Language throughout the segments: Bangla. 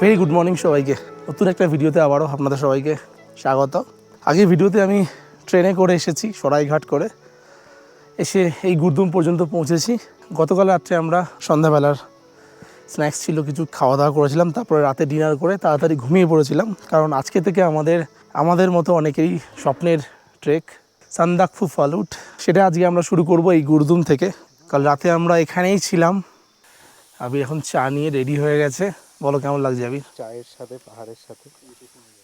ভেরি গুড মর্নিং সবাইকে। নতুন একটা ভিডিওতে আবারও আপনাদের সবাইকে স্বাগত। আগে ভিডিওতে আমি ট্রেনে করে এসেছি, সরাইঘাট করে। এসে এই গুরদুম পর্যন্ত পৌঁছেছি। গতকাল রাত্রে আমরা সন্ধ্যাবেলার স্ন্যাক্স ছিল, কিছু খাওয়া দাওয়া করেছিলাম, তারপরে রাতে ডিনার করে তাড়াতাড়ি ঘুমিয়ে পড়েছিলাম। কারণ আজকে থেকে আমাদের আমাদের মতো অনেকেরই স্বপ্নের ট্রেক সান্দাকফু ফালুট সেটা আজকে আমরা শুরু করব এই গুরদুম থেকে। কাল রাতে আমরা এখানেই ছিলাম। আমি এখন চা নিয়ে রেডি হয়ে গেছে। বলো কেমন লাগছে আবির চায়ের সাথে পাহাড়ের সাথে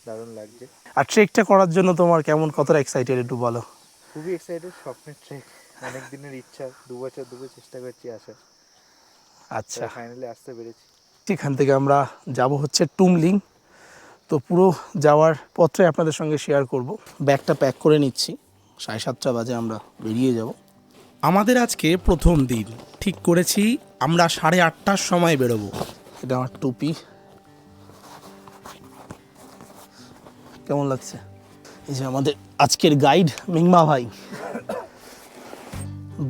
দারুণ লাগছে। আর ট্রেকটা করার জন্য তোমার কেমন কতটা এক্সাইটেড একটু বলো? খুবই এক্সাইটেড স্বপ্নের ট্রেক। অনেক দিনের ইচ্ছা দু বছর ধরে চেষ্টা করছি আসার। আচ্ছা। ফাইনালি আসতে পেরেছি। এখান থেকে আমরা যাব হচ্ছে টুমলিং। তো পুরো যাওয়ার পথে আপনাদের সঙ্গে শেয়ার করব। ব্যাগটা প্যাক করে নিচ্ছি। সাড়ে সাতটা বাজে আমরা বেরিয়ে যাব। আমাদের আজকে প্রথম দিন। ঠিক করেছি আমরা সাড়ে আটটার সময় বেরোবো। এটা আমার টুপি। কেমন লাগছে? এই যে আমাদের আজকের গাইড মিংমা ভাই।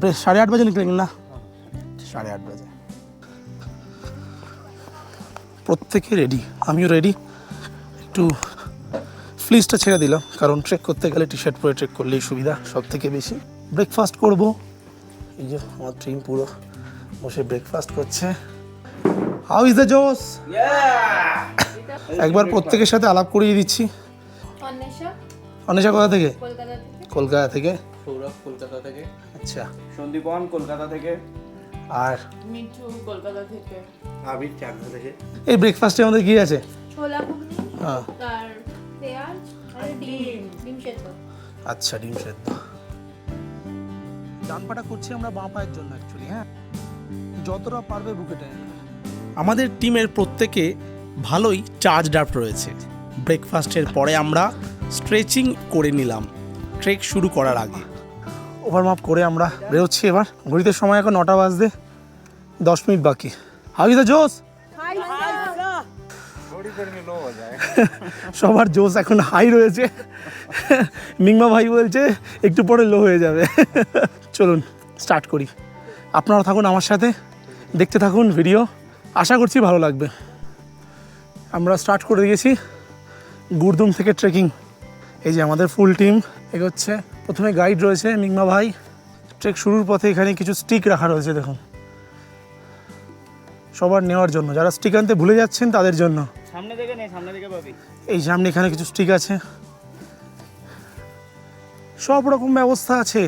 বেশ সাড়ে আট বাজে নিকলেন না সাড়ে আট বাজে। প্রত্যেকে রেডি আমিও রেডি একটু ফ্লিজটা ছেড়ে দিলাম কারণ ট্রেক করতে গেলে টি শার্ট পরে ট্রেক করলেই সুবিধা সব থেকে বেশি। ব্রেকফাস্ট করব। এই যে আমার ট্রিম পুরো বসে ব্রেকফাস্ট করছে। হাউ ইজ দ্য জোস একবার প্রত্যেকের সাথে আলাপ করিয়ে দিচ্ছি। অন্বেষা। অনেশা কোথা থেকে? কলকাতা থেকে। কলকাতা থেকে। সৌরভ কলকাতা থেকে। আচ্ছা। সন্দীপন কলকাতা থেকে। আর? মিঠু কলকাতা থেকে। আবির চাকদা থেকে। এই ব্রেকফাস্টে আমাদের কি আছে? ছোলা ঘুগনি। হ্যাঁ। আর পেঁয়াজ। আর ডিম। ডিম। সেদ্ধ। আচ্ছা ডিম সেদ্ধ। ডান পাটা করছি আমরা বাঁ পায়ের জন্য অ্যাকচুয়ালি হ্যাঁ? যতটা পারবে বুকে টেনে। আমাদের টিমের প্রত্যেকে ভালোই চার্জ ডাপ রয়েছে। ব্রেকফাস্টের পরে আমরা স্ট্রেচিং করে নিলাম। ট্রেক শুরু করার আগে। ওভার মাপ করে আমরা বেরোচ্ছি এবার। ঘড়িতে সময় এখন নটা বাজতে দশ মিনিট বাকি। হাউজ দ্য জোস সবার জোস এখন হাই রয়েছে। মিংমা ভাই বলছে একটু পরে লো হয়ে যাবে। চলুন স্টার্ট করি। আপনারা থাকুন আমার সাথে। দেখতে থাকুন ভিডিও আশা করছি ভালো লাগবে। আমরা স্টার্ট করে দিয়েছি গুরদুম থেকে ট্রেকিং এই যে আমাদের ফুল টিম এগোচ্ছে প্রথমে গাইড রয়েছে মিংমা ভাই। ট্রেক শুরুর পথে এখানে কিছু স্টিক রাখা রয়েছে দেখুন। সবার নেওয়ার জন্য যারা স্টিক আনতে ভুলে যাচ্ছেন তাদের জন্য। সামনে থেকে নেই সামনে থেকে পাবি। এই সামনে এখানে কিছু স্টিক আছে। সব রকম ব্যবস্থা আছে।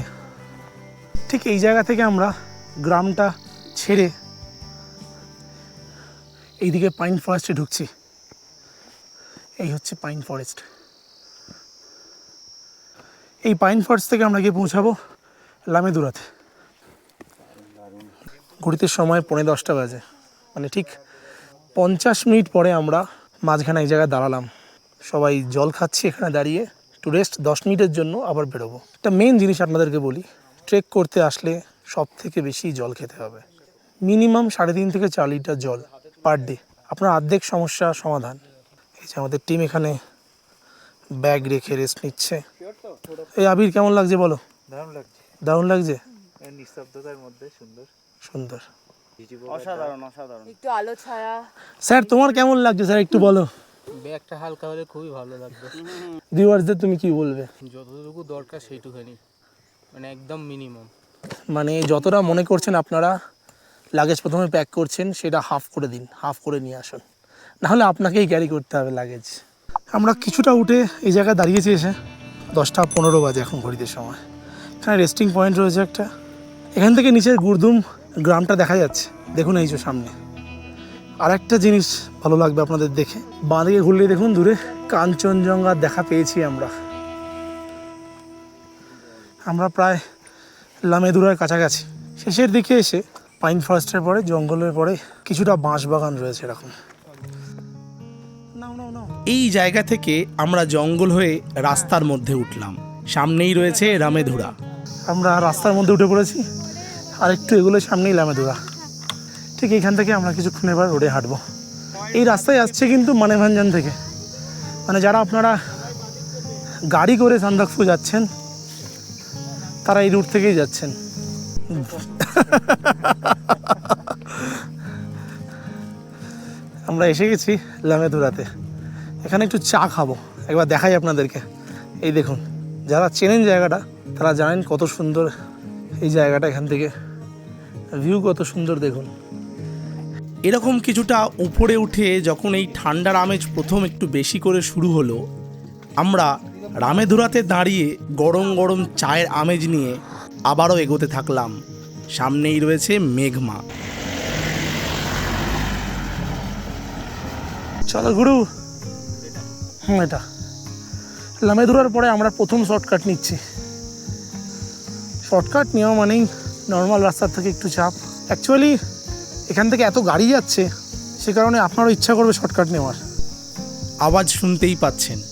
ঠিক এই জায়গা থেকে আমরা গ্রামটা ছেড়ে এইদিকে পাইন ফরেস্টে ঢুকছি। এই হচ্ছে পাইন ফরেস্ট এই পাইন ফরেস্ট থেকে আমরা গিয়ে পৌঁছাবো লামেদুরাতে। ঘড়িতে সময় পৌনে দশটা বাজে। মানে ঠিক পঞ্চাশ মিনিট পরে আমরা মাঝখানে এই জায়গায় দাঁড়ালাম। সবাই জল খাচ্ছি এখানে দাঁড়িয়ে। একটু রেস্ট দশ মিনিটের জন্য আবার বেরোবো। একটা মেন জিনিস আপনাদেরকে বলি ট্রেক করতে আসলে সব থেকে বেশি জল খেতে হবে। মিনিমাম সাড়ে তিন থেকে চার লিটার জল। পার ডে আপনার অর্ধেক সমস্যা সমাধান। এই যে আমাদের টিম এখানে ব্যাগ রেখে রেস্ট নিচ্ছে। এই আবির কেমন লাগছে বলো? দারুণ লাগছে। দারুণ লাগছে? নিস্তব্ধতার মধ্যে সুন্দর। সুন্দর। অসাধারণ অসাধারণ। একটু আলো ছায়া। স্যার তোমার কেমন লাগছে? স্যার একটু বলো। ব্যাগটা হালকা হলে খুবই ভালো লাগবে। ভিউয়ার্সদের তুমি কি বলবে? যতটুকু দরকার সেইটুখানি। মানে একদম মিনিমাম মানে যতটা মনে করছেন আপনারা লাগেজ প্রথমে প্যাক করছেন, সেটা হাফ করে দিন হাফ করে নিয়ে আসুন। নাহলে আপনাকেই ক্যারি করতে হবে লাগেজ আমরা কিছুটা উঠে এই জায়গায় দাঁড়িয়েছি এসে দশটা পনেরো বাজে এখন ঘড়িতে সময়। এখানে রেস্টিং পয়েন্ট রয়েছে একটা। এখান থেকে নিচের গুরদুম গ্রামটা দেখা যাচ্ছে। দেখুন এই যে সামনে। আর একটা জিনিস ভালো লাগবে আপনাদের দেখে। বাঁদিকে ঘুরলে দেখুন, দূরে কাঞ্চনজঙ্ঘার দেখা পেয়েছি আমরা। আমরা প্রায় লামেদুরার কাছাকাছি। শেষের দিকে এসে পাইন ফরেস্টের পরে জঙ্গলের পরে কিছুটা বাঁশ বাগান রয়েছে এরকম। এই জায়গা থেকে আমরা জঙ্গল হয়ে রাস্তার মধ্যে উঠলাম। সামনেই রয়েছে রামেধুরা। আমরা রাস্তার মধ্যে উঠে পড়েছি। আর একটু এগুলো সামনেই লামেধুরা ঠিক এইখান থেকে আমরা কিছুক্ষণ এবার রোডে হাঁটবো। এই রাস্তায় আসছে কিন্তু মানেভাঞ্জন থেকে। মানে যারা আপনারা গাড়ি করে সান্দাকফু যাচ্ছেন তারা এই রুট থেকেই যাচ্ছেন। আমরা এসে গেছি লামেদুরাতে এখানে একটু চা খাব। একবার দেখাই আপনাদেরকে। এই দেখুন, যারা চেনেন জায়গাটা, তারা জানেন কত সুন্দর এই জায়গাটা এখান থেকে। ভিউ কত সুন্দর দেখুন। এরকম কিছুটা উপরে উঠে যখন এই ঠান্ডার আমেজ প্রথম একটু বেশি করে শুরু হলো, আমরা রামেধুরাতে দাঁড়িয়ে গরম গরম চায়ের আমেজ নিয়ে আবারও এগোতে থাকলাম। সামনেই রয়েছে মেঘমা। চলো গুরু। হুম এটা। লামেদুরার পরে আমরা প্রথম শর্টকাট নিচ্ছি। শর্টকাট নেওয়া মানেই নর্মাল রাস্তার থেকে একটু চাপ। অ্যাকচুয়ালি এখান থেকে এত গাড়ি যাচ্ছে সে কারণে আপনারও ইচ্ছা করবে শর্টকাট নেওয়ার। আওয়াজ শুনতেই পাচ্ছেন।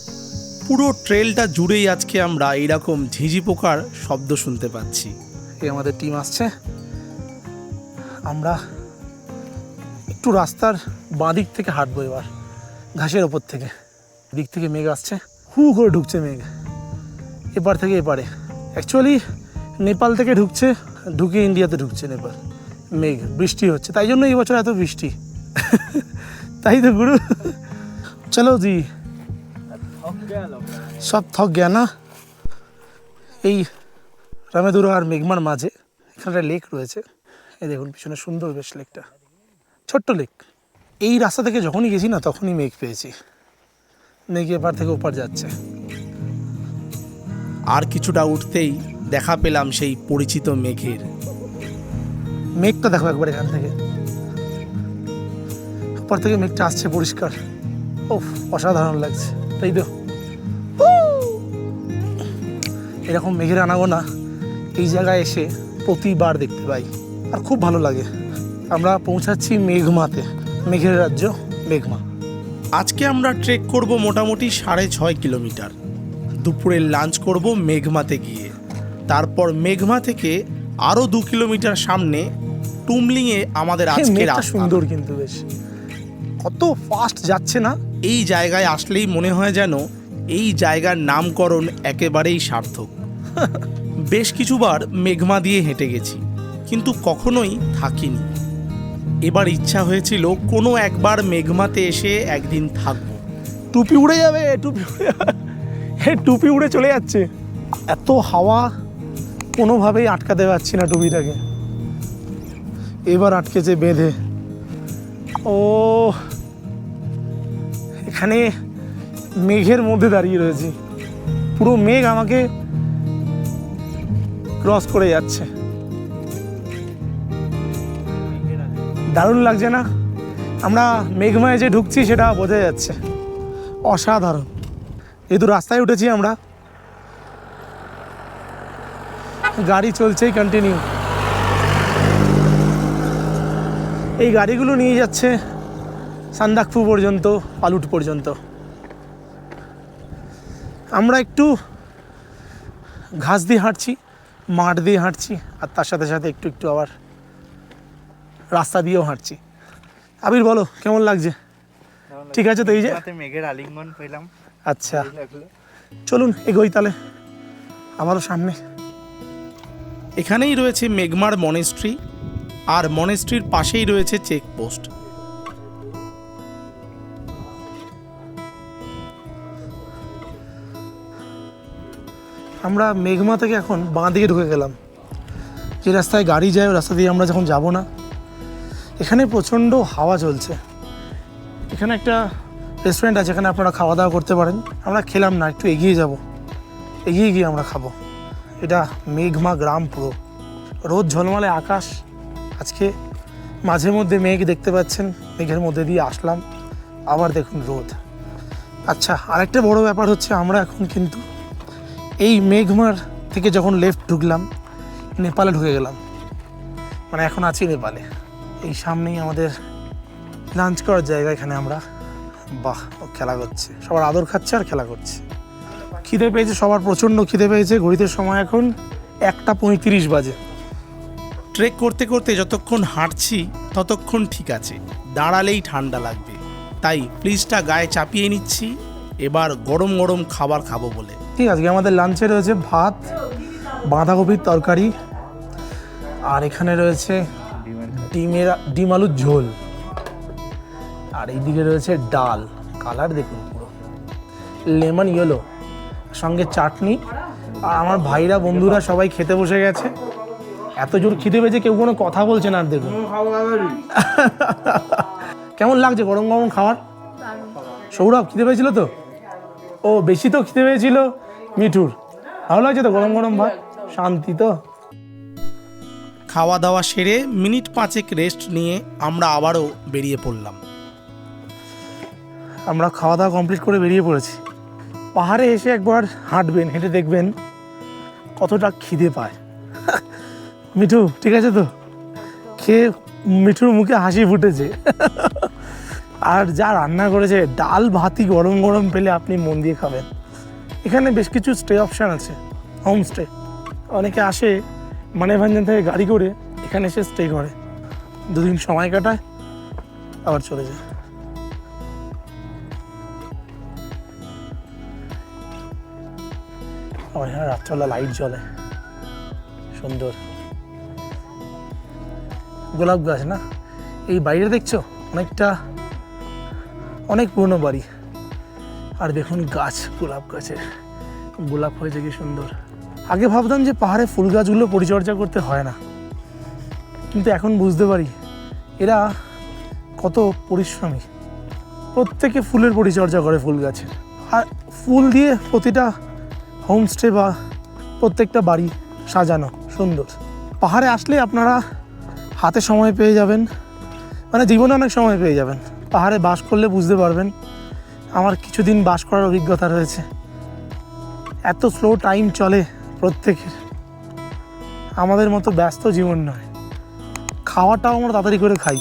পুরো ট্রেলটা জুড়েই আজকে আমরা এইরকম ঝিঝি পোকার শব্দ শুনতে পাচ্ছি। এই আমাদের টিম আসছে। আমরা একটু রাস্তার বাঁ দিক থেকে হাঁটবো এবার ঘাসের ওপর থেকে। দিক থেকে মেঘ আসছে হু করে ঢুকছে মেঘ। এপার থেকে এপারে। অ্যাকচুয়ালি নেপাল থেকে ঢুকছে ঢুকে ইন্ডিয়াতে ঢুকছে নেপাল। মেঘ বৃষ্টি হচ্ছে তাই জন্য এই বছর এত বৃষ্টি। তাই তো গুরু। চলো জি। সব থক গিয়া না? এই রামেদুরা আর মেঘমার মাঝে এখানে লেক রয়েছে। এই দেখুন পিছনে সুন্দর বেশ লেকটা। ছোট্ট লেক। এই রাস্তা থেকে যখনই গেছি না তখনই মেঘ পেয়েছি। মেঘ এপার থেকে ওপার যাচ্ছে। আর কিছুটা উঠতেই দেখা পেলাম সেই পরিচিত মেঘের। মেঘটা দেখো একবার এখান থেকে। ওপার থেকে মেঘটা আসছে পরিষ্কার। ও অসাধারণ লাগছে। তাই তো? এরকম মেঘের আনাগোনা এই জায়গায় এসে প্রতিবার দেখতে পাই। আর খুব ভালো লাগে। আমরা পৌঁছাচ্ছি মেঘমাতে। মেঘের রাজ্য মেঘমা। আজকে আমরা ট্রেক করব মোটামুটি সাড়ে ছয় কিলোমিটার। দুপুরে লাঞ্চ করব মেঘমাতে গিয়ে। তারপর মেঘমা থেকে আরও দু কিলোমিটার সামনে টুমলিংয়ে আমাদের আজকের সুন্দর কিন্তু বেশ। কত ফাস্ট যাচ্ছে না? এই জায়গায় আসলেই মনে হয় যেন এই জায়গার নামকরণ একেবারেই সার্থক। বেশ কিছুবার মেঘমা দিয়ে হেঁটে গেছি, কিন্তু কখনোই থাকিনি। এবার ইচ্ছা হয়েছিল কোনো একবার মেঘমাতে এসে একদিন থাকব। টুপি উড়ে যাবে, টুপি উড়ে। এ টুপি উড়ে চলে যাচ্ছে। এত হাওয়া, কোনোভাবেই আটকাতে পারছি না টুপিটাকে। এবার আটকেছে বেঁধে। ও, এখানে মেঘের মধ্যে দাঁড়িয়ে রয়েছি। পুরো মেঘ আমাকে ক্রস করে যাচ্ছে। দারুণ লাগছে না? আমরা মেঘমায় যে ঢুকছি সেটা বোঝা যাচ্ছে। অসাধারণ। যেহেতু রাস্তায় উঠেছি আমরা। গাড়ি চলছেই কন্টিনিউ এই গাড়িগুলো নিয়ে যাচ্ছে সান্দাকফু পর্যন্ত, পালুট পর্যন্ত। আমরা একটু ঘাস দিয়ে হাঁটছি। মাঠ দিয়ে হাঁটছি আর তার সাথে সাথে একটু একটু আবার রাস্তা দিয়েও হাঁটছি। আবির বলো কেমন লাগছে? ঠিক আছে তো এই যে মেঘের আলিঙ্গন পেলাম। আচ্ছা। চলুন এগোই তাহলে। আমারও সামনে। এখানেই রয়েছে মেঘমার মনেস্ট্রি আর মনেস্ট্রির পাশেই রয়েছে চেকপোস্ট। আমরা মেঘমা থেকে এখন বাঁ দিকে ঢুকে গেলাম। যে রাস্তায় গাড়ি যায়, ওই রাস্তা দিয়ে আমরা যখন যাব না, এখানে প্রচণ্ড হাওয়া চলছে। এখানে একটা রেস্টুরেন্ট আছে, এখানে আপনারা খাওয়া দাওয়া করতে পারেন। আমরা খেলাম না, একটু এগিয়ে যাব। এগিয়ে গিয়ে আমরা খাব। এটা মেঘমা গ্রাম পুরো। রোদ ঝলমলে আকাশ। আজকে মাঝে মধ্যে মেঘ দেখতে পাচ্ছেন, মেঘের মধ্যে দিয়ে আসলাম। আবার দেখুন রোদ। আচ্ছা আরেকটা বড় ব্যাপার হচ্ছে, আমরা এখন কিন্তু এই মেঘমার থেকে যখন লেফট ঢুকলাম নেপালে ঢুকে গেলাম। মানে এখন আছি নেপালে। এই সামনেই আমাদের লাঞ্চ করার জায়গা এখানে আমরা। বাহ, ও খেলা করছে। সবার আদর খাচ্ছে আর খেলা করছে। খিদে পেয়েছে, সবার প্রচণ্ড খিদে পেয়েছে। ঘড়িতে সময় এখন একটা পঁয়ত্রিশ বাজে। ট্রেক করতে করতে যতক্ষণ হাঁটছি, ততক্ষণ ঠিক আছে। দাঁড়ালেই ঠান্ডা লাগবে। তাই ফ্রিজটা গায়ে চাপিয়ে নিচ্ছি। এবার গরম গরম খাবার খাব বলে। ঠিক আছে আমাদের লাঞ্চে রয়েছে ভাত বাঁধাকপির তরকারি আর এখানে রয়েছে ডিমের ডিম আলুর ঝোল। আর এইদিকে রয়েছে ডাল কালার দেখুন পুরো। লেমন ইয়েলো সঙ্গে চাটনি। আর আমার ভাইরা বন্ধুরা সবাই খেতে বসে গেছে। এত জোর খিদে পেয়েছে কেউ কোনো কথা বলছে না আর দেখুন। কেমন লাগছে গরম গরম খাবার সৌরভ খিদে পেয়েছিল তো? ও বেশি তো খিদে পেয়েছিল। মিঠুর ভালো লাগছে তো গরম গরম ভাত? শান্তি তো। খাওয়া দাওয়া সেরে মিনিট পাঁচেক রেস্ট নিয়ে আমরা আবারও বেরিয়ে পড়লাম। আমরা খাওয়া দাওয়া কমপ্লিট করে বেরিয়ে পড়েছি। পাহাড়ে এসে একবার হাঁটবেন হেঁটে দেখবেন কতটা খিদে পায়। মিঠু ঠিক আছে তো? খেয়ে মিঠুর মুখে হাসি ফুটেছে। আর যা রান্না করেছে ডাল ভাতই গরম গরম পেলে আপনি মন দিয়ে খাবেন। এখানে বেশ কিছু স্টে অপশান আছে হোমস্টে অনেকে আসে মানে ভাঞ্জন থেকে গাড়ি করে, এখানে এসে স্টে করে। দুদিন সময় কাটায়, আবার চলে যায়। আবার এখানে রাত্রেবেলা লাইট জ্বলে। সুন্দর। গোলাপ গাছ না? এই বাইরে দেখছ? অনেকটা, অনেক পুরনো বাড়ি। আর দেখুন গাছ, গোলাপ গাছের। গোলাপ হয়েছে কি সুন্দর। আগে ভাবতাম যে পাহাড়ে ফুল গাছগুলো পরিচর্যা করতে হয় না। কিন্তু এখন বুঝতে পারি, এরা কত পরিশ্রমী। প্রত্যেকে ফুলের পরিচর্যা করে ফুল গাছের আর ফুল দিয়ে প্রতিটা হোমস্টে বা প্রত্যেকটা বাড়ি সাজানো সুন্দর। পাহাড়ে আসলে আপনারা হাতে সময় পেয়ে যাবেন। মানে জীবনে অনেক সময় পেয়ে যাবেন। পাহাড়ে বাস করলে বুঝতে পারবেন আমার কিছুদিন বাস করার অভিজ্ঞতা রয়েছে। এত স্লো টাইম চলে প্রত্যেকের। আমাদের মতো ব্যস্ত জীবন নয়। খাওয়াটাও আমরা তাড়াতাড়ি করে খাই।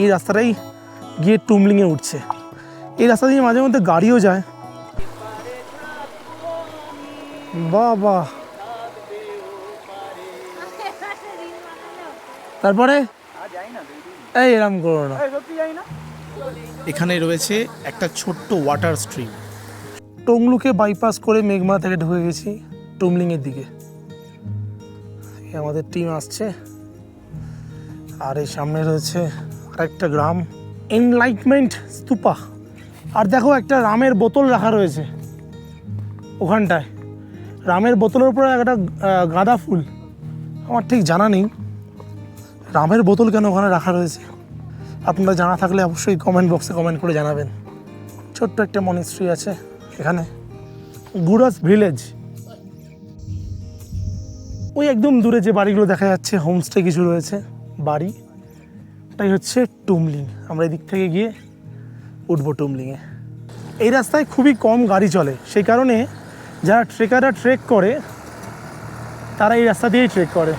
এই রাস্তাটাই গিয়ে টুমলিংয়ে উঠছে। এই রাস্তা দিয়ে মাঝে মধ্যে গাড়িও যায়। বাহ বাহ তারপরে এই এরম করো না? এখানে রয়েছে একটা ছোট্ট ওয়াটার স্ট্রিম টংলুকে বাইপাস করে মেঘমা থেকে ঢুকে গেছি টুমলিংয়ের দিকে। আমাদের টিম আসছে। আর এই সামনে রয়েছে আরেকটা গ্রাম এনলাইটমেন্ট স্তূপা আর দেখো একটা রামের বোতল রাখা রয়েছে ওখানটায়। রামের বোতলের উপরে একটা গাঁদা ফুল। আমার ঠিক জানা নেই। রামের বোতল কেন ওখানে রাখা রয়েছে? আপনারা জানা থাকলে অবশ্যই কমেন্ট বক্সে কমেন্ট করে জানাবেন। ছোট্ট একটা মনিস্ট্রি আছে এখানে। গুরাস ভিলেজ ওই একদম দূরে যে বাড়িগুলো দেখা যাচ্ছে হোমস্টে কিছু রয়েছে, বাড়ি। এটাই হচ্ছে টুমলিং। আমরা এদিক থেকে গিয়ে উঠবো টুমলিংয়ে এই রাস্তায় খুবই কম গাড়ি চলে। সেই কারণে যারা ট্রেকাররা ট্রেক করে, তারা এই রাস্তা দিয়েই ট্রেক করে।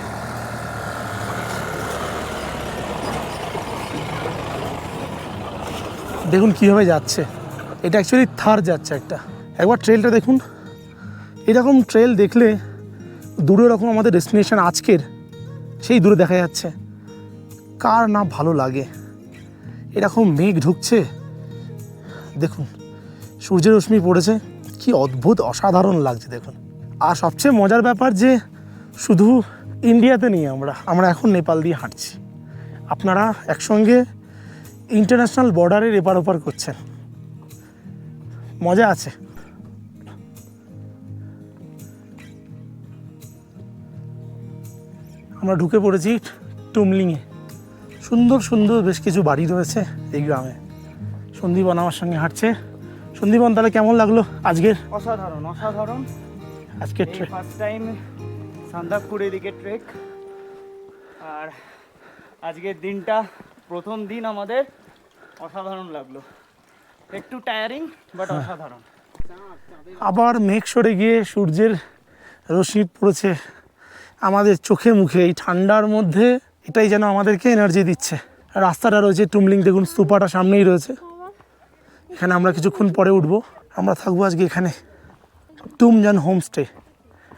দেখুন কীভাবে যাচ্ছে। এটা অ্যাকচুয়ালি থার যাচ্ছে একটা। একবার ট্রেলটা দেখুন। এরকম ট্রেল দেখলে দূরে রকম আমাদের ডেস্টিনেশন আজকের, সেই দূরে দেখা যাচ্ছে। কার না ভালো লাগে। এরকম মেঘ ঢুকছে। দেখুন সূর্যের রশ্মি পড়েছে। কি অদ্ভুত, অসাধারণ লাগছে দেখুন। আর সবচেয়ে মজার ব্যাপার যে শুধু ইন্ডিয়াতে নেই আমরা আমরা এখন নেপাল দিয়ে হাঁটছি। আপনারা একসঙ্গে ইন্টারন্যাশনাল বর্ডারের এপার ওপার করছেন। মজা আছে। আমরা ঢুকে পড়েছি টুমলিংয়ে। সুন্দর সুন্দর বেশ কিছু বাড়ি রয়েছে এই গ্রামে। সন্দীপন আমার সঙ্গে হাঁটছে। সন্দীপন তাহলে কেমন লাগল আজকের? অসাধারণ অসাধারণ। ট্রেক ফার্স্ট টাইম সান্দাকপুরের দিকে ট্রেক আর আজকের দিনটা প্রথম দিন আমাদের অসাধারণ লাগল। একটু টায়ারিং বাট অসাধারণ। আবার মেঘ সরে গিয়ে সূর্যের রশ্মি পড়েছে আমাদের চোখে মুখে। এই ঠান্ডার মধ্যে এটাই যেন আমাদেরকে এনার্জি দিচ্ছে। রাস্তাটা রয়েছে টুমলিং দেখুন স্তূপাটা সামনেই রয়েছে। এখানে আমরা কিছুক্ষণ পরে উঠব। আমরা থাকব আজকে এখানে Tumjan homestay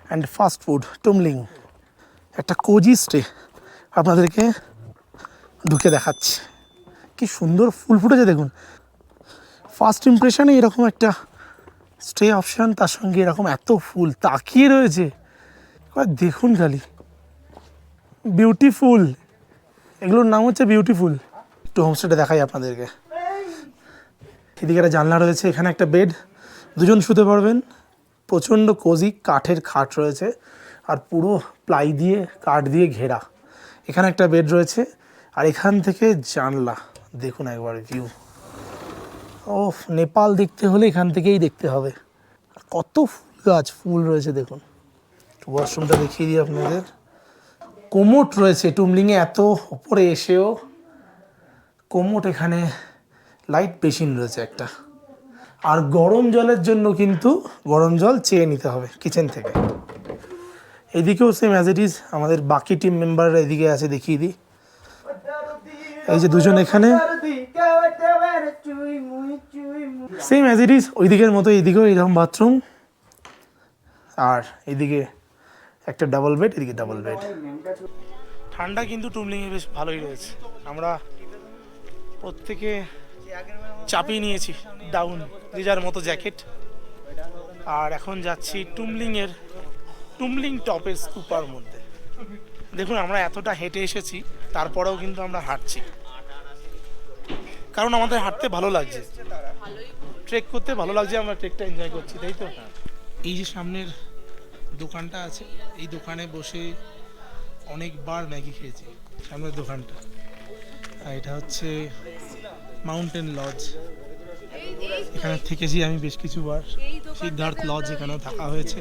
and fast food Tumling. একটা কোজি স্টে আপনাদেরকে ঢুকে দেখাচ্ছি। কি সুন্দর ফুল ফুটেছে দেখুন। ফার্স্ট ইমপ্রেশনে এরকম একটা স্টে অপশান তার সঙ্গে এরকম এত ফুল তাকিয়ে রয়েছে। দেখুন খালি। বিউটিফুল এগুলোর নাম হচ্ছে বিউটিফুল একটু হোমস্টেটা দেখাই আপনাদেরকে। এদিকে একটা জানলা রয়েছে, এখানে একটা বেড দুজন শুতে পারবেন। প্রচণ্ড কোজি কাঠের খাট রয়েছে। আর পুরো প্লাই দিয়ে, কাঠ দিয়ে ঘেরা। এখানে একটা বেড রয়েছে। আর এখান থেকে জানলা। দেখুন একবার ভিউ ও নেপাল দেখতে হলে এখান থেকেই দেখতে হবে। আর কত ফুল গাছ, ফুল রয়েছে দেখুন। ওয়াশরুমটা দেখিয়ে দিই আপনাদের। কোমোট রয়েছে, টুমলিংয়ে এত ওপরে এসেও। কোমোট এখানে লাইট বেসিন রয়েছে একটা। আর গরম জলের জন্য কিন্তু গরম জল চেয়ে নিতে হবে কিচেন থেকে। এদিকেও সেম অ্যাজ ইট ইজ আমাদের বাকি টিম মেম্বাররা এদিকে আছে, দেখিয়ে দিই। এই যে দুজন এখানে। সেম অ্যাজ ইট ইজ ওই দিকের মতো এইদিকেও এইরকম বাথরুম আর এদিকে একটা ডাবল বেড এদিকে ডাবল বেড ঠান্ডা কিন্তু টুমলিংয়ে বেশ ভালোই রয়েছে। আমরা প্রত্যেকে চাপিয়ে নিয়েছি ডাউন যে যার মতো জ্যাকেট আর এখন যাচ্ছি টুমলিংয়ের টুমলিং টপের স্কুপার মধ্যে। দেখুন, আমরা এতটা হেঁটে এসেছি, তারপরেও কিন্তু আমরা হাঁটছি। কারণ আমাদের হাঁটতে ভালো লাগছে। ট্রেক করতে ভালো লাগছে আমরা ট্রেকটা এনজয় করছি তাই তো? এই যে সামনের দোকানটা আছে এই দোকানে বসে অনেকবার ম্যাগি খেয়েছি সামনের দোকানটা। এটা হচ্ছে মাউন্টেন লজ এখানে থেকেছি আমি বেশ কিছুবার। সিদ্ধার্থ লজ এখানেও থাকা হয়েছে।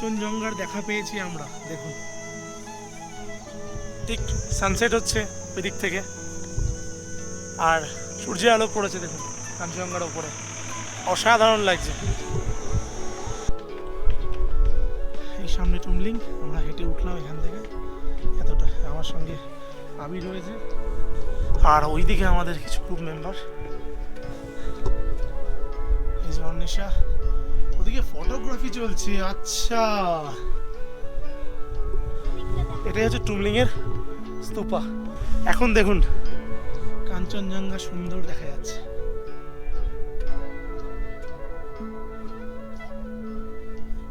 কাঞ্চনজঙ্ঘার দেখা পেয়েছি আমরা, দেখুন। ঠিক সানসেট হচ্ছে ওই দিক থেকে। আর সূর্যের আলো পড়েছে, দেখুন কাঞ্চনজঙ্ঘার ওপরে। অসাধারণ লাগছে। এই সামনে টুমলিং আমরা হেঁটে উঠলাম এখান থেকে। এতটা আমার সঙ্গে আবির রয়েছে। আর ওইদিকে আমাদের কিছু গ্রুপ মেম্বার এই যে ওদিকে ফটোগ্রাফি চলছে আচ্ছা। এটাই হচ্ছে টুমলিং এর স্তূপা। এখন দেখুন, কাঞ্চনজঙ্ঘা সুন্দর দেখা যাচ্ছে।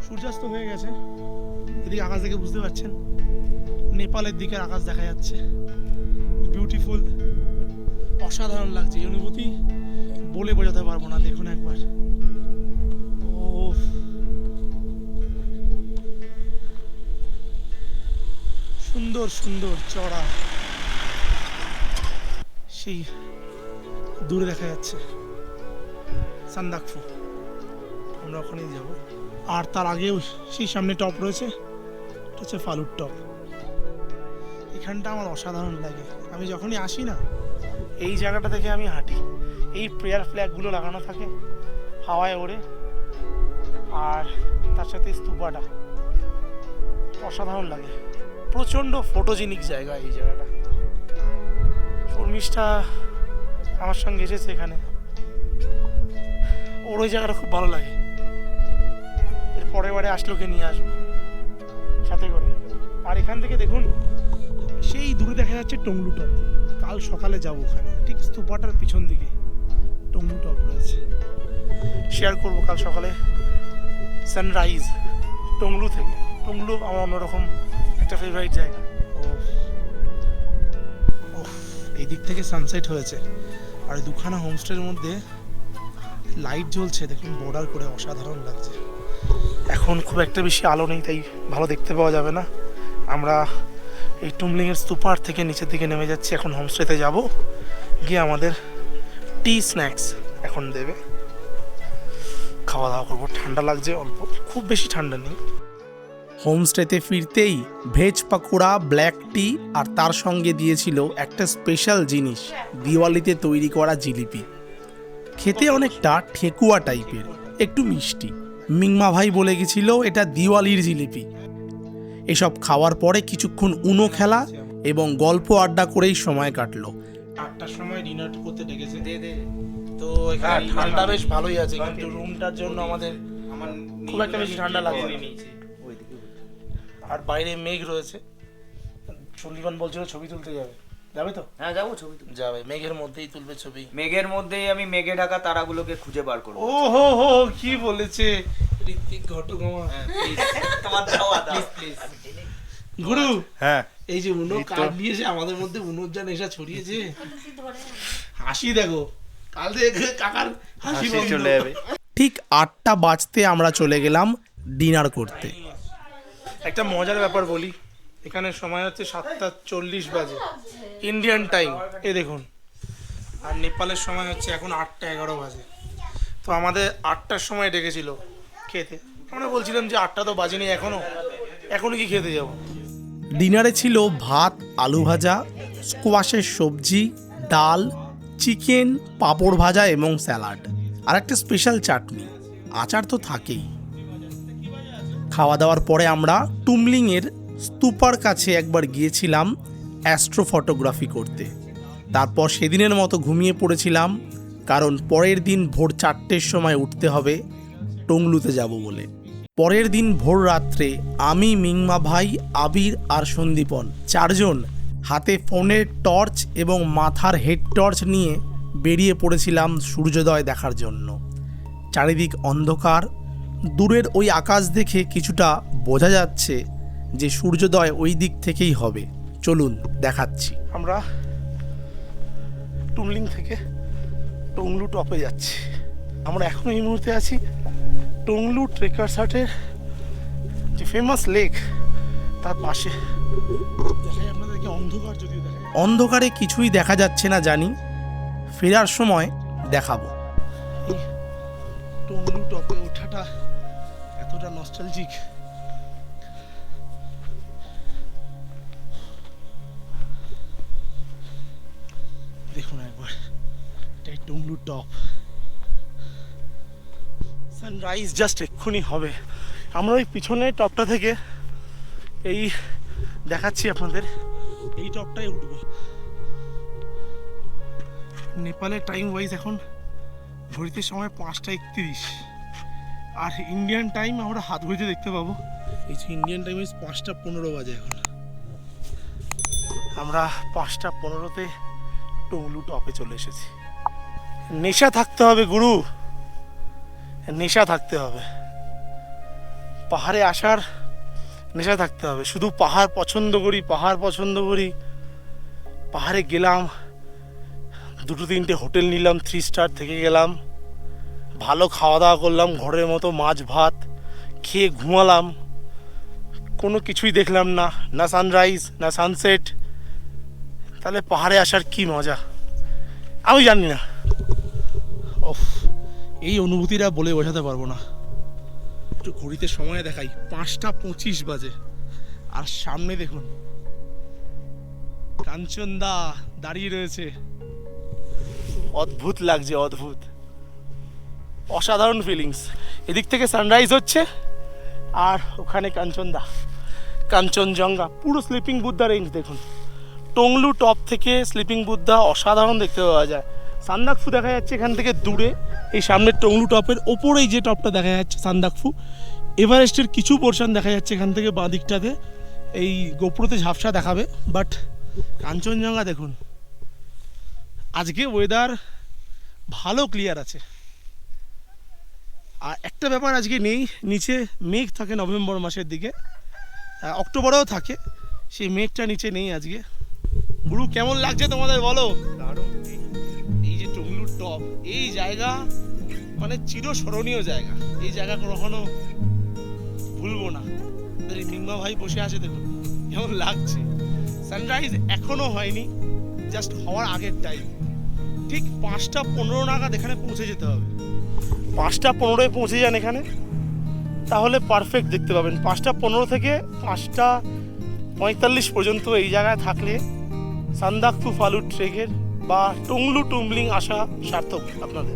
সূর্যাস্ত হয়ে গেছে। এদিকে আকাশ দেখে বুঝতে পারছেন, নেপালের দিকে আকাশ দেখা যাচ্ছে। বিউটিফুল অসাধারণ লাগছে। অনুভূতি বলে বোঝাতে পারব না, দেখুন একবার। সুন্দর সুন্দর চড়া। সেই দূরে দেখা যাচ্ছে সান্দাকফু। আমরা ওখানেই যাব। আর তার আগেও সেই সামনে টপ রয়েছে হচ্ছে ফালুর টপ। এখানটা আমার অসাধারণ লাগে। আমি যখনই আসি না, এই জায়গাটা থেকে আমি হাঁটি। এই প্রেয়ার ফ্ল্যাগগুলো লাগানো থাকে, হাওয়ায় ওড়ে। আর তার সাথে স্তূপাটা। অসাধারণ লাগে। প্রচণ্ড ফটোজেনিক জায়গা এই জায়গাটা। শর্মিষ্ঠা আমার সঙ্গে এসেছে এখানে। ওর ওই জায়গাটা খুব ভালো লাগে। এর পরের বারে আসলে ওকে নিয়ে আসব। সাথে করে। আর এখান থেকে দেখুন, সেই দূরে দেখা যাচ্ছে টংলু টপ। কাল সকালে যাব ওখানে। ঠিক স্তূপাটার পিছন দিকে টংলু টপ রয়েছে। শেয়ার করব কাল সকালে। সানরাইজ টংলু থেকে। টংলু আমার অন্যরকম একটা ফেভারিট জায়গা। ও এই দিক থেকে সানসেট হয়েছে। আর দুখানা হোমস্টের মধ্যে লাইট জ্বলছে, দেখুন বর্ডার করে অসাধারণ লাগছে। এখন খুব একটা বেশি আলো নেই, তাই ভালো দেখতে পাওয়া যাবে না। আমরা এই টুমলিংয়ের স্তূপার থেকে নিচের দিকে নেমে যাচ্ছি, এখন হোমস্টেতে যাব। গিয়ে আমাদের টি স্ন্যাক্স এখন দেবে। খাওয়া দাওয়া করব। ঠান্ডা লাগছে অল্প, খুব বেশি ঠান্ডা নেই। হোমস্টেতে ফিরতেই ভেজ পাকোড়া ব্ল্যাক টি আর তার সঙ্গে দিয়েছিল একটা স্পেশাল জিনিস দিওয়ালিতে তৈরি করা জিলিপি। খেতে অনেকটা ঠেকুয়া টাইপের একটু মিষ্টি। মিংমা ভাই বলে গেছিল এটা দিওয়ালির জিলিপি। এসব খাওয়ার পরে কিছুক্ষণ উনো খেলা এবং গল্প আড্ডা করেই সময় কাটলো। আটটার সময় ডিনার করতে ডেকেছে। দে দে। তো এখানে ঠান্ডা বেশ ভালোই আছে কিন্তু রুমটার জন্য আমাদের আমার খুব একটা বেশি ঠান্ডা লাগছে ওইদিকে আর বাইরে মেঘ রয়েছে। সন্দীপন বলছিল ছবি তুলতে যাবে। যাবে তো? হ্যাঁ যাব ছবি তুলতে। যাবে। মেঘের মধ্যেই তুলবে ছবি। মেঘের মধ্যেই আমি মেঘে ঢাকা তারাগুলোকে খুঁজে বার করব। ও হো হো কি বলেছে? ঋত্বিক ঘটকমা তোমার যাওয়া দাও গুরু! হ্যাঁ। এই যে উনো কার্ড নিয়েছে আমাদের মধ্যে উনোর যা নেশা ছড়িয়েছে। হাসি দেখো। কাল থেকে কাকার হাসি হাসি চলে যাবে। ঠিক আটটা বাজতে আমরা চলে গেলাম ডিনার করতে। একটা মজার ব্যাপার বলি। এখানে সময় হচ্ছে সাতটা চল্লিশ বাজে। ইন্ডিয়ান টাইম এ দেখুন। আর নেপালের সময় হচ্ছে এখন আটটা এগারো বাজে। তো আমাদের আটটার সময় ডেকেছিল খেতে। আমরা বলছিলাম যে আটটা তো বাজেনি এখনও। এখনও কি খেতে যাব? ডিনারে ছিল ভাত, আলু ভাজা স্কোয়াশের সবজি, ডাল চিকেন পাঁপড় ভাজা এবং স্যালাড আর একটা স্পেশাল চাটনি। আচার তো থাকেই। খাওয়া দাওয়ার পরে আমরা টুমলিংয়ের স্তূপার কাছে একবার গিয়েছিলাম অ্যাস্ট্রো ফটোগ্রাফি করতে। তারপর সেদিনের মতো ঘুমিয়ে পড়েছিলাম, কারণ পরের দিন ভোর চারটের সময় উঠতে হবে, টংলুতে যাব বলে। পরের দিন ভোর রাত্রে আমি, মিংমা ভাই, আবির আর সন্দীপন চারজন হাতে ফোনের টর্চ এবং মাথার হেড টর্চ নিয়ে বেরিয়ে পড়েছিলাম সূর্যোদয় দেখার জন্য। চারিদিক অন্ধকার দূরের ওই আকাশ দেখে কিছুটা বোঝা যাচ্ছে যে সূর্যোদয় ওই দিক থেকেই হবে। চলুন দেখাচ্ছি। আমরা টুমলিং থেকে টংলু টপে যাচ্ছি। আমরা এখন এই মুহূর্তে আছি টংলু ট্রেকার্স হাটের যে ফেমাস লেক তার পাশে। আপনাদেরকে অন্ধকার যদিও অন্ধকারে কিছুই দেখা যাচ্ছে না জানি। ফেরার সময় দেখাবো। টংলু টপে এতটা নস্টালজিক দেখুন একবার এটাই টংলু টপ। সানরাইজ জাস্ট এক্ষুনি হবে। আমরা ওই পিছনের টপটা থেকে এই দেখাচ্ছি আপনাদের। এই টপটাই উঠবো। নেপালের টাইম ওয়াইজ এখন ঘড়িতে সময় পাঁচটা একত্রিশ। আর ইন্ডিয়ান টাইম আমরা হাত ঘড়িতে দেখতে পাবো। এই যে ইন্ডিয়ান টাইম পাঁচটা পনেরো বাজে এখন। আমরা পাঁচটা পনেরোতে টংলু টপে চলে এসেছি। নেশা থাকতে হবে গুরু। নেশা থাকতে হবে। পাহাড়ে আসার নেশা থাকতে হবে। শুধু পাহাড় পছন্দ করি পাহাড় পছন্দ করি। পাহাড়ে গেলাম দুটো তিনটে হোটেল নিলাম থ্রি স্টার থেকে গেলাম। ভালো খাওয়া দাওয়া করলাম ঘরের মতো মাছ ভাত খেয়ে ঘুমালাম। কোনো কিছুই দেখলাম না না সানরাইজ না সানসেট তাহলে পাহাড়ে আসার কি মজা? আমি জানি না। ওফ এই অনুভূতিটা বলে বোঝাতে পারব না। একটু ঘড়িতে সময় দেখাই পাঁচটা পঁচিশ বাজে। আর সামনে দেখুন কাঞ্চনদা দাঁড়িয়ে রয়েছে। অদ্ভুত লাগছে অদ্ভুত। অসাধারণ ফিলিংস এদিক থেকে সানরাইজ হচ্ছে, আর ওখানে কাঞ্চনদা। কাঞ্চনজঙ্ঘা, পুরো স্লিপিং বুদ্ধা রেঞ্জ দেখুন। টংলু টপ থেকে স্লিপিং বুদ্ধা অসাধারণ দেখতে পাওয়া যায়। সান্দাকফু দেখা যাচ্ছে এখান থেকে দূরে, এই সামনের টংলু টপের ওপরেই যে টপটা দেখা যাচ্ছে সান্দাকফু। এভারেস্টের কিছু পোর্শন দেখা যাচ্ছে এখান থেকে বাঁ দিকটাতে এই গোপ্রতে ঝাপসা দেখাবে বাট কাঞ্চনজঙ্ঘা দেখুন। আজকে ওয়েদার ভালো ক্লিয়ার আছে। আর একটা ব্যাপার আজকে নেই, নিচে মেঘ থাকে নভেম্বর মাসের দিকে। অক্টোবরেও থাকে, সেই মেঘটা নিচে নেই আজকে। গুরু, কেমন লাগছে তোমাদের বলো? এই যে টংলুর টপ, এই জায়গা মানে চিরস্মরণীয় জায়গা। এই জায়গা কখনো ভুলবো না। আমাদের এই মিংমা ভাই বসে আছে দেখুন, কেমন লাগছে। সানরাইজ এখনও হয়নি, জাস্ট হওয়ার আগের টাইম ঠিক পাঁচটা পনেরো নাগাদ এখানে পৌঁছে যেতে হবে। পাঁচটা পনেরোয় পৌঁছে যান এখানে, তাহলে পারফেক্ট দেখতে পাবেন। পাঁচটা পনেরো থেকে পাঁচটা পঁয়তাল্লিশ পর্যন্ত এই জায়গায় থাকলে সান্দাকফু ফালু ট্রেকের বা টুংলু টুমলিং আসা সার্থক আপনাদের।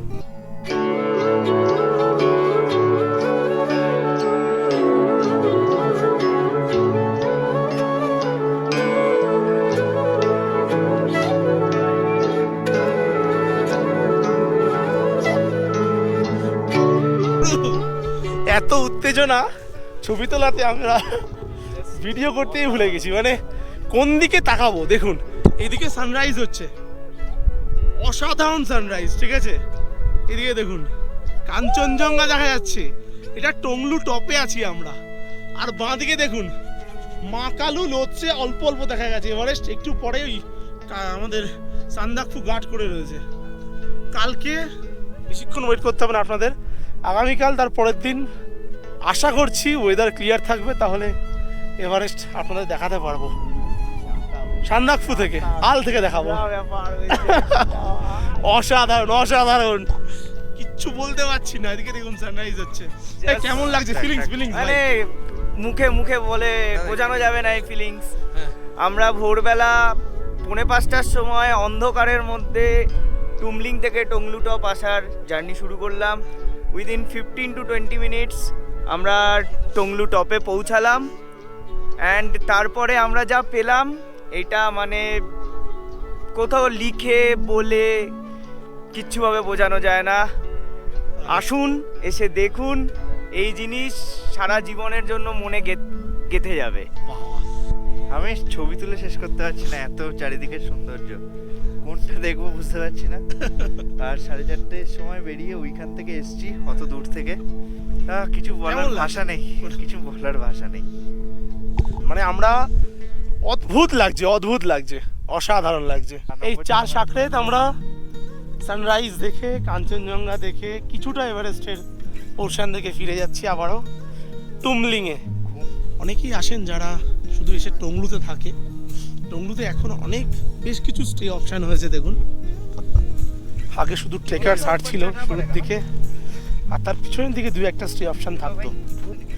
উত্তেজনা, ছবি তোলাতে আমরা ভিডিও করতেই ভুলে গেছি। মানে কোন দিকে তাকাবো? দেখুন, এদিকে সানরাইজ হচ্ছে। অসাধারণ সানরাইজ ঠিক আছে? এদিকে দেখুন, কাঞ্চনজঙ্ঘা দেখা যাচ্ছে। এটা টংলু টপে আছি আমরা। আর বাঁদিকে দেখুন, মা কালু লোচ্ছে অল্প অল্প দেখা গেছে। এভারেস্ট একটু পরে ওই আমাদের সান্দাকফু গার্ড করে রয়েছে। কালকে বেশিক্ষণ ওয়েট করতে হবে না আপনাদের। আগামীকাল তার পরের দিন আশা করছি ওয়েদার ক্লিয়ার থাকবে তাহলে এভারেস্ট আপনাদের দেখাতে পারব। সান্দাকফু থেকে আল থেকে দেখাবো। অসাধারণ অসাধারণ। কিচ্ছু বলতে পারছি না এদিকে দেখুন সানরাইজ হচ্ছে। কেমন লাগছে? ফিলিংস ফিলিংস মানে মুখে মুখে বলে বোঝানো যাবে না এই ফিলিংস হ্যাঁ। আমরা ভোরবেলা পৌনে পাঁচটার সময় অন্ধকারের মধ্যে টুমলিং থেকে টংলু টপ আসার জার্নি শুরু করলাম। Within fifteen to twenty minutes আমরা টংলু টপে পৌঁছালাম অ্যান্ড তারপরে আমরা যা পেলাম, এটা মানে কোথাও লিখে, বলে কিচ্ছুভাবে বোঝানো যায় না। আসুন, এসে দেখুন, এই জিনিস সারা জীবনের জন্য মনে গেঁথে যাবে। আমি ছবি তুলে শেষ করতে পারছি না এত চারিদিকে সৌন্দর্য। কোনটা দেখব বুঝতে পারছি না। আর সাড়ে চারটের সময় বেরিয়ে ওইখান থেকে এসছি অত দূর থেকে। কিছু বলার ভাষা নেই কিছু বলার ভাষা নেই। মানে আমরা অদ্ভুত লাগছে অদ্ভুত লাগছে অসাধারণ লাগছে। এই চার সাকরেত আমরা সানরাইজ দেখে কাঞ্চনজঙ্ঘা দেখে কিছুটা এভারেস্টের পোর্শন দেখে ফিরে যাচ্ছি আবারও। টুমলিংয়ে অনেকেই আসেন যারা শুধু এসে টংলুতে থাকে। টংলুতে এখন অনেক বেশ কিছু স্টে অপশান হয়েছে দেখুন। আগে শুধু ট্রেকার সার ছিল শুরুর দিকে আর তার পিছনের দিকে দুই একটা স্টে অপশান থাকতো।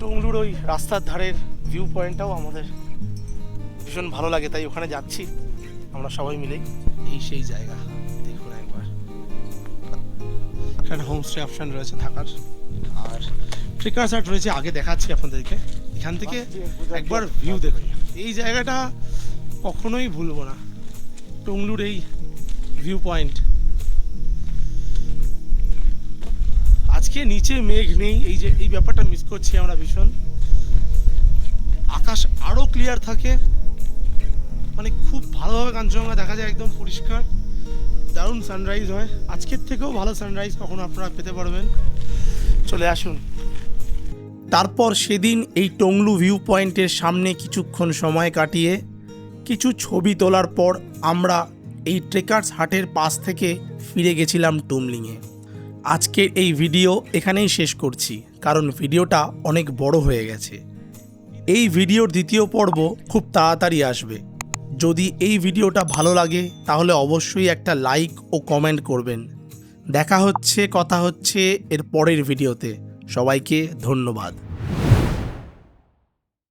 টংলুর ওই রাস্তার ধারের ভিউ পয়েন্টটাও আমাদের ভীষণ ভালো লাগে তাই ওখানে যাচ্ছি। আমরা সবাই মিলেই। এই সেই জায়গা দেখুন একবার। এখানে হোমস্টে অপশান রয়েছে থাকার। আর ট্রেকার সার্ট রয়েছে আগে দেখাচ্ছি আপনাদেরকে। এখান থেকে একবার ভিউ দেখুন। এই জায়গাটা কখনোই ভুলবো না। টংলুর এই ভিউ পয়েন্ট আজকে নিচে মেঘ নেই, এই যে, এই ব্যাপারটা মিস করছি আমরা ভীষণ। আকাশ আরও ক্লিয়ার থাকে। মানে খুব ভালোভাবে কাঞ্চনজঙ্ঘা দেখা যায়, একদম পরিষ্কার। দারুণ সানরাইজ হয়। আজকের থেকেও ভালো সানরাইজ কখনো আপনারা পেতে পারবেন। চলে আসুন। তারপর সেদিন এই টংলু ভিউ পয়েন্টের সামনে কিছুক্ষণ সময় কাটিয়ে কিছু ছবি তোলার পর আমরা এই ট্রেকার্স হাটের পাশ থেকে ফিরে গেছিলাম টুমলিংয়ে। আজকের এই ভিডিও এখানেই শেষ করছি, কারণ ভিডিওটা অনেক বড় হয়ে গেছে। এই ভিডিওর দ্বিতীয় পর্ব খুব তাড়াতাড়ি আসবে। যদি এই ভিডিওটা ভালো লাগে, তাহলে অবশ্যই একটা লাইক ও কমেন্ট করবেন। দেখা হচ্ছে, কথা হচ্ছে এর পরের ভিডিওতে সবাইকে ধন্যবাদ।